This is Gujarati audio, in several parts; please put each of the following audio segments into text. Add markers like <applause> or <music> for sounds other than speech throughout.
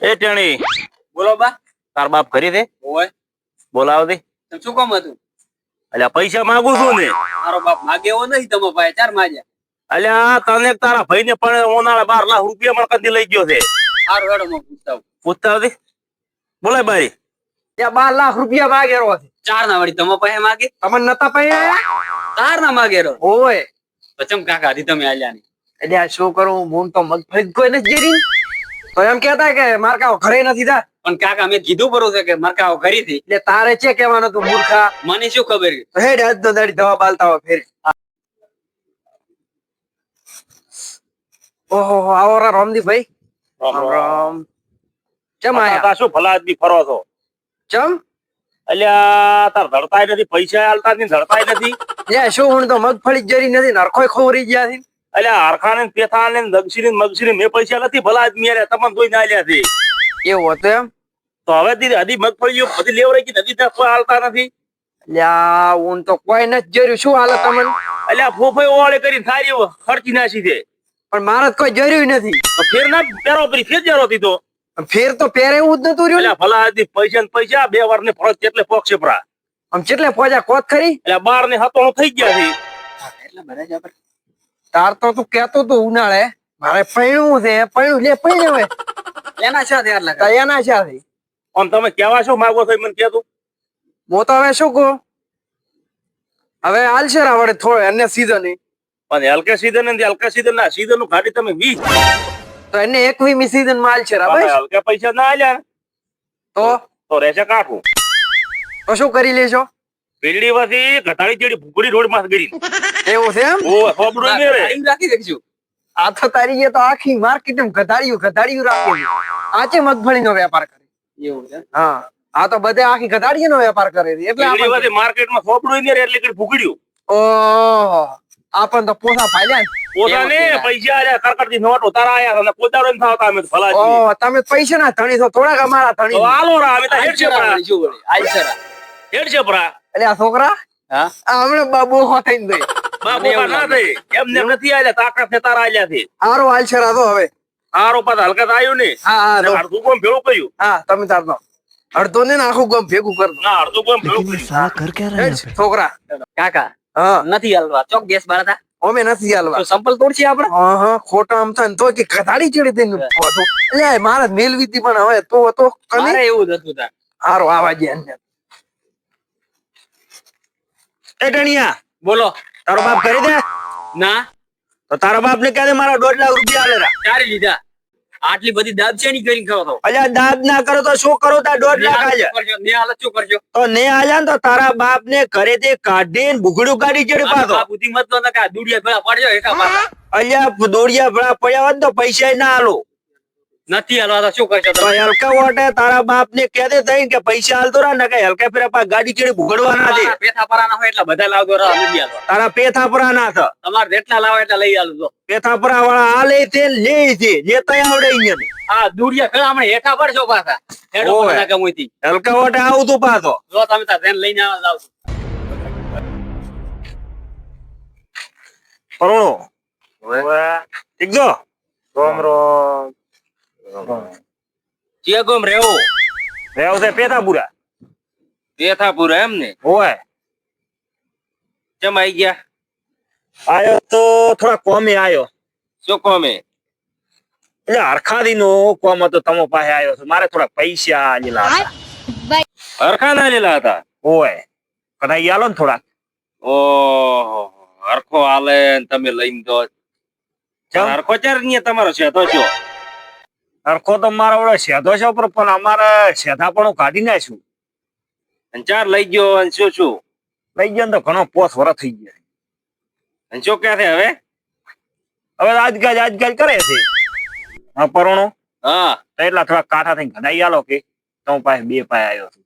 એ ટેણી. બોલો બા. તાર બાપ ઘરે છે? ઓય બોલાવ દે. તમે શું કામ હતું? અલ્યા પૈસા માંગુ છું ને. મારો બાપ માગે એવો નહીં તમારા ભાઈ ચાર માગ્યા અલ્યા તને તારા ભાઈ ને પણ ઓનાળા બાર લાખ રૂપિયા મને કદી લઈ ગયો છે. સારું હેડો હું પૂછતા પૂછતા દે. બોલાય બારી. ત્યાં બાર લાખ રૂપિયા માગેરો છે. ચાર ના વળી તમારા પાસે માગે? તમને નતા પાસે ચાર ના માગે રહો ઓય પચમ કાકા હજી તમે આલ્યા નહીં. એટલે આ શું કરું હું તો મગફળી જ કોઈ નથી જેરી. તો એમ કેતા કે મારકાઓ ઘરે નથી થા પણ કાકા મેં કીધું પરું છે કે મારકાઓ કરી હતી એટલે તારે છે કેવાનું તું મૂર્ખા? મને શું ખબર? હે હેડ આજ તો દાડી દવા બાલતા હોય ફેર. ઓહો આવો રા રામદીભાઈ રામ રામ. ચમ આયા? તા શું ભલા આદમી ફરો છો? ચમ? અલ્યા તાર ધડતાય નથી પૈસા આલતા નથી ધડતાય નથી. લે શું હું તો મગફળી જરી નથી નરખોય ખોરી ગયા છે. અલ્યા આરખાને પેથાને ને દક્ષિણી મેં પૈસા નથી ભલા આદમી અરે તમને કોઈ ના લ્યા છે. એવું હતું એમ? તો હવે હદી મગફળીઓ બધી લેવરાઈ ગઈ ત્યાં કોઈ હાલતા નથી. લ્યા હું તો કોઈ નથી જર્યું. શું હાલે તમને? અલ્યા ફોફાઈ ઓળે કરી થારી ખર્ચી નાસી છે. પણ મારે તો કોઈ જર્યું નથી. ફેર ના પેરો કરી ફેર જરો દીધો ફેર તો પહેરે એવું જ નતું રહ્યું ભલા આદમી પૈસા ને પૈસા બે વાર ને ફરજ કેટલે પોક્ષે પરા આમ કેટલે પોજા કોત ખરી? એટલે બાર ને હતોણું થઈ ગયા છે. એટલે આપણે તાર તો તું કેતો તું ઉનાળે. મારે પૈણું છે પૈણું. લે પૈણ હવે. એના સાથે ધ્યાન લગા એના છે આમ તમે કેવા શું માંગો છો મને કહેતું. હું તો હવે શું કહું? હવે હાલ છે વડે થોડે એને સીઝન પણ હલકે સીઝન ને હલકા સીઝન ના. સીઝનનું ગાડી તમે વીસ તો એને એકવીમી સીઝનમાં હાલશે રા તમે બસ. હલકા પૈસા ના આલ્યા તો? તો રહેશે કાઠું તો શું કરી લેશો વાથી ઘટાડી ચેડી ભૂગોળી રોડમાં ગરી એવું છે એમ? ઓ હોબડો ને રે રાખી દેખજો. આ તો તારી તો આખી માર્કેટ ગધાડ્યું ગધાડ્યું રાખેલું આચે મગફળીનો વેપાર કરે. એવું છે? હા આ તો બધે આખી ગધાડીનો વેપાર કરે છે. એટલે આપણને- વાથી માર્કેટમાં હોબડું નહીં એટલે કે ભૂગડ્યું ઓહો આપણ તો પોસા પાલ્યા ને. પોતા ને એવું છે. પૈસા આલ્યા કરકડતી નોટ ઉતારા આયા અને કોદારો ને થાવતા અમે તો ભલા છીએ. તમે પૈસા ના ધણી છો થોડાક અમારા તો ધણી હાલો રા અમે તો હેડ છે પરા હેડ છે પરા એટલે આ છોકરા? હમણાં બાબુ થઈને દઈ. બાબુ ના થઈ નથી આલ્યા તાકાત ને તારા આલ્યા થી આરો હાલ છે રાતો હવે. આરો પાછ હલકત આવ્યું ને. હા અડધું ગોમ ભેળું કર્યું. હા તમે તારનો અડધો ને આખું ગમ ભેગું કર ના અડધું ગમ ભેગું કર્યું. છોકરા. કાકા હા. નથી હાલવા. ચોક ગેસ બાળતા અમે નથી હાલવા. સંપલ તોડશે આપણે? હા હા ખોટા આમ થાય તો કે કથાડી ચડી દઈને એટલે મારા મેલવી પણ હવે તો તો એવું જ હતું તાર આવા જે એ ટણિયા બોલો. તારો બાપ કરી દે? ના. તો તારા બાપ ને કહે મારા દોઢ લાખ રૂપિયા આલે તારી લીધા? આટલી બધી દાબ છે ની કરીને ખાવ તો અલ્યા દાદ ના કરો તો શું કરો? તા દોઢ લાખ આલ્યા ને હાલ શું કરજો તો ને આલ્યા ને તો તારા બાપ ને ઘરે તે કાઢીને ભૂગડું કાઢી ચડી પાછો. બુદ્ધિ મત તો નકા દુડિયા ભેળા પડજો એકા પાછા? અલ્યા દોડિયા ભરા પડ્યા હોત ને તો પૈસા ના આલો. નથી હાલવા શું કરશો તમે? હલકા વોટે તારા બાપ ને કહેતે થઈ કે પૈસા હાલતો રહે ને કે હલકા ફેરા પા ગાડી ચડી ભૂગડવા ના દે પેથા પરાના હોય એટલે બધા લાવતો રહે નથી હાલવા. તારા પેથાપરા ના થ તમારે જેટલા લાવો એટલા લઈ આલું તો. પેથાપરા વાળા આ લે તે લે છે જે તઈ આવડે અહીંયા હા દુરિયા ભેળા આપણે હેઠા પડશો પાછા. હેડો ઓવે. કે મુઈથી હલકા વોટે આવું તું પાછો. જો તમે તાર ટ્રેન લઈને આવો જાવ પરોણો. ઠીક જો રોમ રોમ. ચિયાગોમ રેવો રેવો છે પેથાપુરા. પેથાપુરા એમ ને હોય. કેમ આવી ગયા? આયો તો થોડા કોમે આયો. શું કોમે? એટલે હરખાદી નો કોમ હતો તમો પાસે આવ્યો છે. મારે થોડા પૈસા લીલા હતા. હરખા લેલા હતા? ઓય કદાઈ આલો ને થોડા ઓહો હરખો આલે ને તમે લઈને દો? હરખો ચાર તમારો છે? તો છો હરખો તો મારો ઓળો છે પણ પણ અમારે સેધા પણ કાઢી નાખ્યું. અને ચાર લઈ ગયો અને શું લઈ ગયો તો ઘણો પોસ વરસ થઈ ગયા. અને શું ક્યાં છે હવે? હવે આજકાલ આજકાલ કરે છે. હા પરોણો? હા. તો એટલા થોડા કાઠા થઈને ઘડાઈ આલો કે તો પાસે બે પાય આવ્યો છું.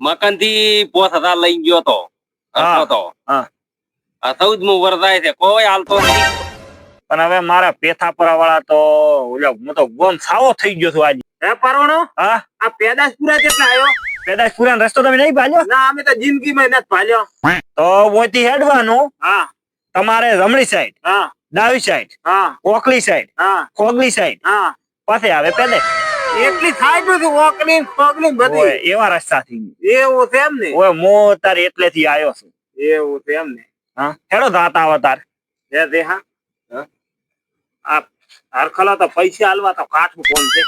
મકાનથી પોસ હતા લઈ ગયો તો. હા, તો. હા. આ મુ વરસાય છે. કોઈ હાલતો નથી. પણ હવે મારા પેથાપરા વાળા તો હું તો ગોમ સાવો થઈ ગયો છું આજે. હે પરવાનો હા? આ પેદાશપુરા કેટલા આવ્યો પેદાશપુરા રસ્તો તમે નહીં પાલ્યો ના અમે તો જિંદગી માં નથી પાલ્યો તો મોતી હેડવાનું. હા. તમારે રમણી સાઈડ હા. ડાવી સાઈડ હા. ઓકલી સાઈડ હા. ખોગલી સાઈડ. હા. પાસે આવે પેલે. એટલી સાઈડ નથી ઓકલી પગની બધી. એવા રસ્તાથી એવું છે એમ ને? ઓય મો તાર એટલેથી આવ્યો છું. એવું છે એમ ને? હા? હેડો દાંત આવે તાર. જે હા હા. આ હરખલા તો પૈસા આલવા તો કાઠું કોણ છે?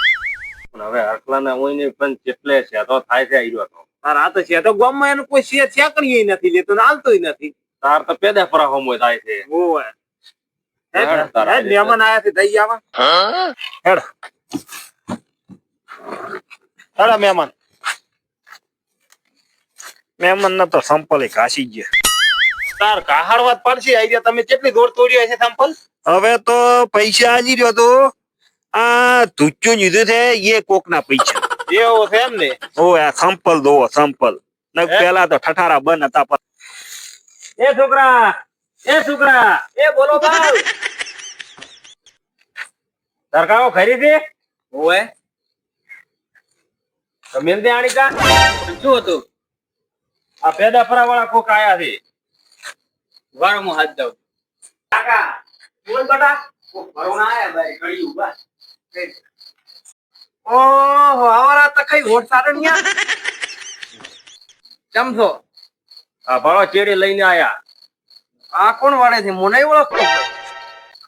પણ હવે હરખલા હોય ને પણ કેટલે છે તો થાય છે આયરો તો. તાર આ તો છે તો ગામમાં એનું કોઈ છે છેકણીએ નથી લેતો ને હાલતોય નથી. તાર તો પેદા પરા હોમો થાય છે. ઓય હે હા, તારા હે, મહેમાન આયા છે દઈ આવા. હેડ. હેડો મહેમાન. મહેમાન ના તો સંપલે ઘાસી ગયા તાર કાહાડવા પડશે? આઈ તમે કેટલી દોડ તોડી હશે સંપલ હવે તો પૈસા આજી રહ્યો તો. આ ધુચ્ચું લીધું છે એ કોક ના પૈસા. એવો છે એમ ને? ઓ આ સંપલ દો સંપલ નક પેલા તો ઠઠારા બન હતા પર એ છોકરા એ છોકરા એ બોલો ભાઈ. તરકાઓ ખરી છે? ઓય તમે આણી કા? શું હતું? આ પેદા પરા વાળા કોક આયા છે. વારો હું હાથ દઉં કાકા બોલ બટા. ભરોણા આયા ભાઈ ઘડી ઊભા. ઓહો આવારા તો કઈ હોટ સારણિયા ચમસો આ ભાળો ચેડી લઈને આયા. આ કોણ વાળે છે? મને ઓળખતો.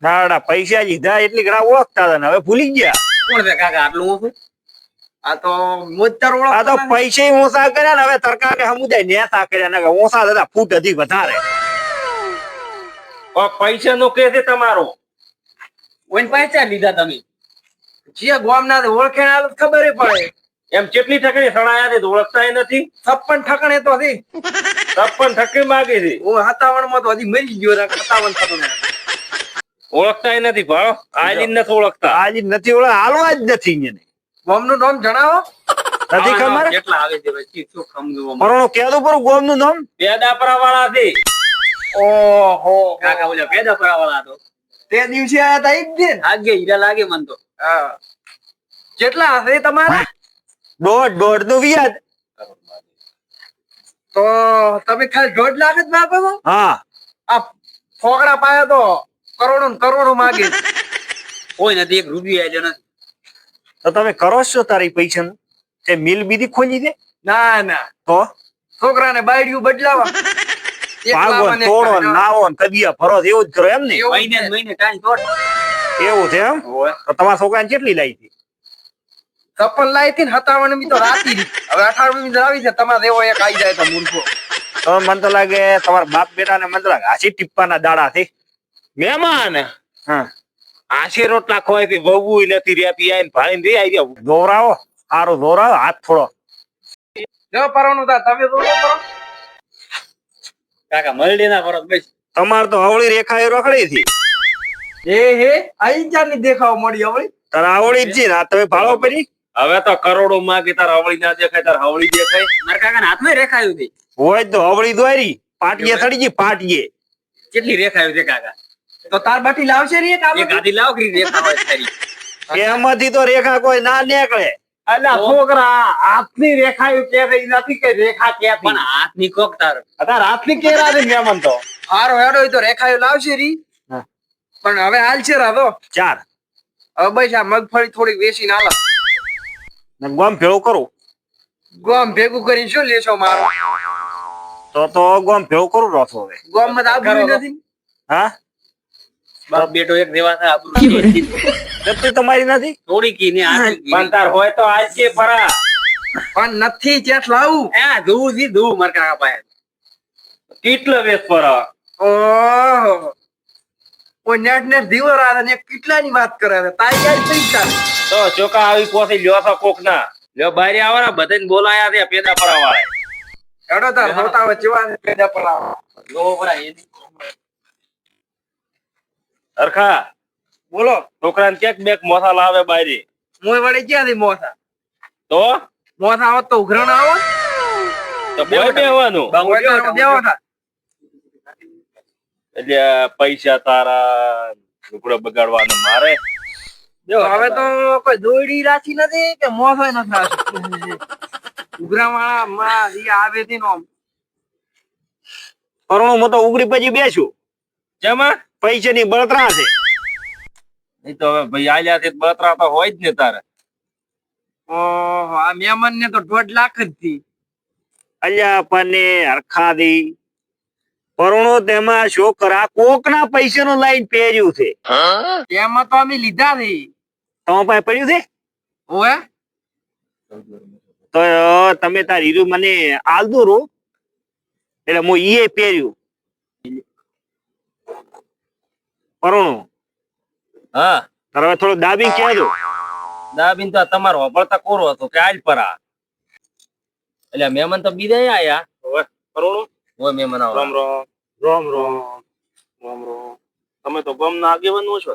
નાડા પૈસા લીધા એટલી ઘણા ઓળખતા હતા ને હવે ભૂલી ગયા. કોણ છે કાકા? આટલું ઓછું? આ તો મોજતર આ તો ઓળખ પૈસા ઓછા કર્યા ને હવે સરકારે સમુદાય નેતા કર્યા ને ઓછા હતા ફૂટ અધિક વધારે. પૈસા નો કે છે તમારો. ઓઈન પૈસા લીધા તમે. જે ગોમ ના ઓળખે ખબર પડે. એમ કેટલી ઠકણી સડાયા છે ઓળખતા નથી? છપ્પન ઠકણે તો હતી છપ્પન ઠકડી માગે છે. હું સત્તાવનમાં તો હજી મરી ગયો સત્તાવન થતું ઓળખતા નથી ભાવ આલીન નથી ઓળખતા. આજે નથી ઓળખ હાલવા જ નથી એને ગોમનું નામ જણાવો. નથી ખબર? કેટલા આવે છે શું મરણો કેદું પર ગોમનું નામ? પેદા પરા વાળા છે. ઓહો. કાકા બોલ્યા પેદા પરાવાળા તો. તે દિવસે આયા તા એક દિન. આગે હીરા લાગે મન તો. હા. કેટલા હશે તમારા. દોઢ દોઢનું વ્યાજ. તો તમે ખાલી દોઢ લાખ જ માગો છો? હા. આ ફોકડા પાયા તો કરોડો ને કરોડો માગે. કોઈ નથી એક રૂપિયો આવ્યો નથી. તો તમે કરો છો તારી પૈસા નું તે મિલ બીજી ખોલી દે. ના ના. તો? છોકરાને બાયડિયું બદલાવા. એક તોડો નાવો કદિયા ફરો એવું જ કરો એમ ને? મહિને મહિને કાંઈ તોડ. એવું છે એમ? તો તમારા છોકરાને કેટલી લાવી હતી? ચપ્પલ લાવી હતી ને સત્તાવન મી તો રાતી હવે અઠાવન મી આવી છે તમારે એવો એક આવી જાય તો મૂર્ખો. તો મને તો લાગે તમારા બાપ બેટા ને મને તો લાગે હાસી ટીપ્પાના દાડા થી મહેમાન? હા. આશી રોટલા ખવાયથી વહુ નથી રેતી આવીને ભાઈ રે આવી દોરાવો સારું દોરાવો હાથ થોડો જો પરવાનું તા તમે તો કરો કાકા મરડી ના કરો બસ. તમારે તો અવળી રેખા એ રખડી હતી. એ હે આઈ જાની દેખાવ મળી અવળી તારે આવડી જ છે ને તમે ભાળો પડી હવે તો કરોડો માગે તાર હવળી ના દેખાય તાર અવળી દેખાય. મારા કાકા હાથમાં રેખાયું હતી હોય તો હવળી દોરી પાટીએ સડી ગઈ પાટીએ કેટલી રેખાયું છે કાકા? તો તાર બાટી લાવશે રે કામ આધી લાવ કરી રેખા હોય તારી. એમાંથી તો રેખા કોઈ ના નીકળે. અલ્યા છોકરા હાથની રેખાયું કે છે, નથી કે રેખા કે પણ હાથની કોક તાર. તાર હાથની કે છે મેમન તો. હારો હેડો તો રેખા એવું લાવશે રી. પણ હવે હાલ છે રાધો. ચાર હવે બસ આ મગફળી થોડીક વેચી ના ને ગોમ ભેળું કરું? ગોમ ભેગું કરીને શું લેશો મારો? તો તો ગોમ ભેળું કરું રહો હવે. ગોમમાં તો આબરૂ નથી? હા? બાપ બેટો એક દેવા આબરૂ તમારી નથી થોડી કી ને પણ હોય તો આજ કે ફરા. પણ નથી ચેટ લાવું એ ધૂ જી ધૂ માર કાકા પાસે. કેટલો વેસ ફરા? ઓહો. કોઈ નેટ નેટ દીવો રાધા ને કેટલાની વાત કરે છે? તારી યાર પૈસા તો ચોકા આવી પોસી લ્યો તો કોક ના લ્યો બારી ને બધાને બોલાયા છે પેદા પરા વાળા હેડો તાર હોતા વચવા ચેવા પેદા પડાવો લો પરા એની અરખા બોલો. છોકરાને ક્યાંક બેક મોથા લાવે બારી મોય વળી ક્યાંથી મોસા તો? મોસા આવત તો ઉઘરણ આવો. તો બોય બેવાનું એટલે પૈસા તારા લુગડો બગાડવાનો મારે. જો હવે તો કોઈ દોડી રાખી નથી કે મોસો નથી રાખી? <laughs> ઉઘરા વાળા માં ઈ આવે થી નો હું તો ઉગડી પછી બેસું. જેમાં? પૈસાની બળતરા છે. નહીં તો હવે ભાઈ આલ્યા બળતરા તો હોય જ ને તારે. ઓહો આ મહેમાન ને તો દોઢ લાખ જ થી અલ્યા પને હરખાદી. પરણો તેમાં છોકરા કોકના પૈસાનું લાઈન પહેર્યું છે. એમાં તો અમે લીધા નહીં તમારા પાસે પડ્યું છે? ઓએ તો તમે તાર હીરો મને આલ દો રો એટલે હું ઈએ પહેર્યું. પરુણો હા. તારે હવે થોડું દાબી કહેજો દાબીન તો તમારો વપરતા કોરો હતો કે આજ પરા એટલે મહેમાન તો બીજા આયા. હવે કરોડો હોય મહેમાન આવો. રામ રામ. રામ રામ. રામ રામ. તમે તો ગમ ના આગેવાનો છો.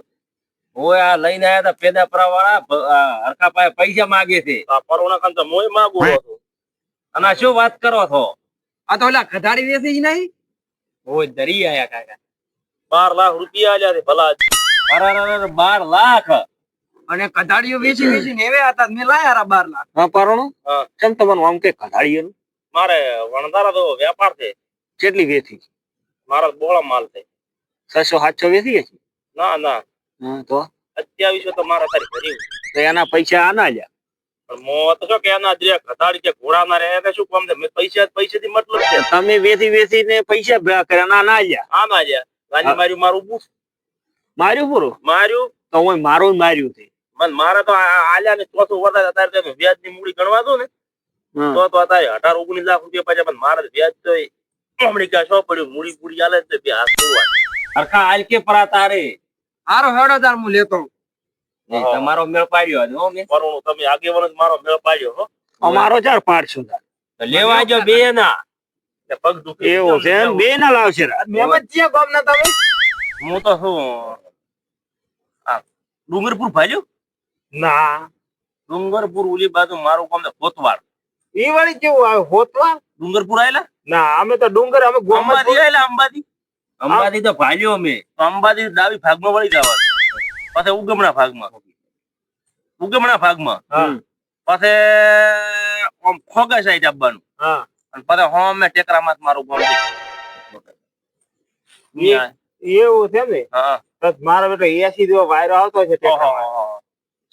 ઓય આ લઈને આયા તા પેદા પરા વાળા હરકા પાસે પૈસા માંગે છે. આ પરોણા કાન તો મોય માંગુ હતો. અને આ શું વાત કરો છો? આ તો ઓલા ગધાડી દેસી જ નહીં? હોય દરી આયા કાકા. બાર લાખ રૂપિયા આલ્યા છે ભલા અરે અરે અરે બાર લાખ? અને કધાડીઓ વેચી વેચી ને એવે હતા મેં લાયા રા બાર લાખ. હા પરુણો. કેમ તમારું આમ કે કઢાળીએ મારે વણધારા તો વેપાર છે. કેટલી વેચી મારા બોળા માલ છે. છસો સાતસો વેચી છે? ના ના. હા તો? અત્યાવીસો તો મારા તારી ભરી તો એના પૈસા આના લ્યા. પણ મો તો કે એના જે કે ઘોડા ના રહે શું કામ છે? પૈસા પૈસા થી મતલબ છે. તમે વેચી વેચીને પૈસા ભેગા કર્યા ના ના લ્યા. આ ના ગાંધી માર્યું મારું બુસ માર્યું પૂરું? માર્યું? તો હું મારું માર્યું છે. મન મારા તો આલ્યા ને ચોથું વધારે અત્યારે તમે વ્યાજની મૂડી ગણવા દો ને તો તો અત્યારે અઢાર ઓગણીસ લાખ રૂપિયા પાછા પણ મારા વ્યાજ તો હમણાં ક્યાં શો પડ્યું મૂડી પૂડી આલે જ બે હાથ તોડવા હરખા હાલ કે પરા તારે? હારો હેડો તાર હું લેતો તમારો મેળ પાડ્યો હો મેં. પરુણું તમે આગેવાનો મારો મેળ પાડ્યો હો. અમારો ચાર તો લેવા જો બે ના તે પગ દુખે. એવું છે એમ? બે ના લાવશે ગામ ના તમે હું તો શું? આ ડુંગરપુર ભાલ્યું ના. ડુંગરપુર ઉલી બાજુ મારું કામ છે ઈ વાળી કેવું આવે? હોતવા ડુંગરપુર આયેલા? ના અમે તો ડુંગર અમે અંબાજી આયેલા અંબાજી? અંબાજી તો ભાલ્યો અમે. અંબાજી ડાબી ભાગમાં વળી જવાનું પાછે ઉગમણા ભાગમાં. ઉગમણા ભાગમાં. આમ ખોગા સાઈડ આપવાનું. હા. અને પાછા હોમે ટેકરામાં મારું ભણ એવું છે ને? હા. તો મારો બેટો એસી જેવો વાયરો આવતો છે.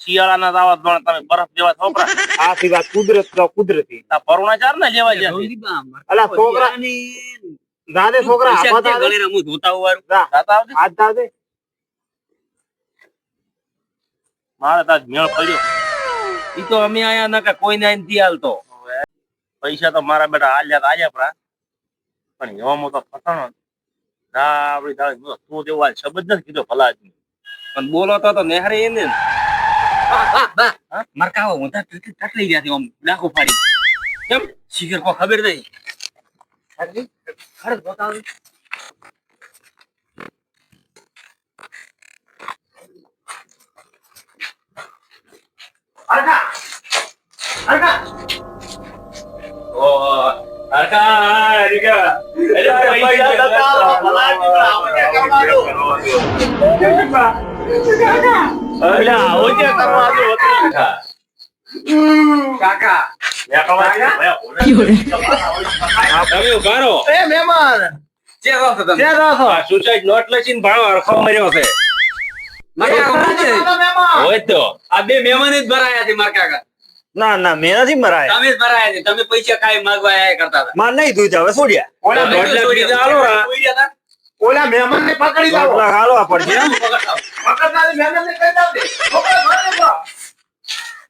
શિયાળાના દાવા પણ તમે બરફ જેવા છોકરા. આ સિવાય કુદરત તો કુદરતી. આ પરુણાચાર ને લેવા ગયા અલા છોકરા દાદે દાદે? મારે તાજ મેળ પડ્યો. ઈ તો અમે આયા ના કે કોઈ ના નથી હાલતો. પૈસા તો મારા બેટા આલ્યા તો આલ્યા પરા. પણ એવામાં તો ફસાણો ના આપડી તારે તું જેવો આ શબ્દ નથી કીધો ભલા આદમી. પણ બોલો તો તો નેહરે એને. ને. મરકાવો હું? તો તકલી ગયા હતી આમ ડાકો પાડી. કેમ? શિખર કો ખબર નહીં. ખરજ બતાવ. અરકા અરકા કાકા. તમે ઊભા રહો. એ મહેમાન. જે રહો છો તમે. આ suicide note લચીને ભાણો હરખો મર્યો છે. છે. હોય તો. આ બે મહેમાન જ ભરાયા છે મારા કાકા. ના ના મેં નથી મરાયા. તમે મરાયા નહીં તમે પૈસા કાઈ માંગવા આયા કરતા હતા. માર નહીં દૂધ હવે છોડ્યા ઓલા દોઢ પીધા હાલો ઓલા મહેમાન ને પકડી લાવો હાલો પડશે. પકડતા? મહેમાન ને કહી દે.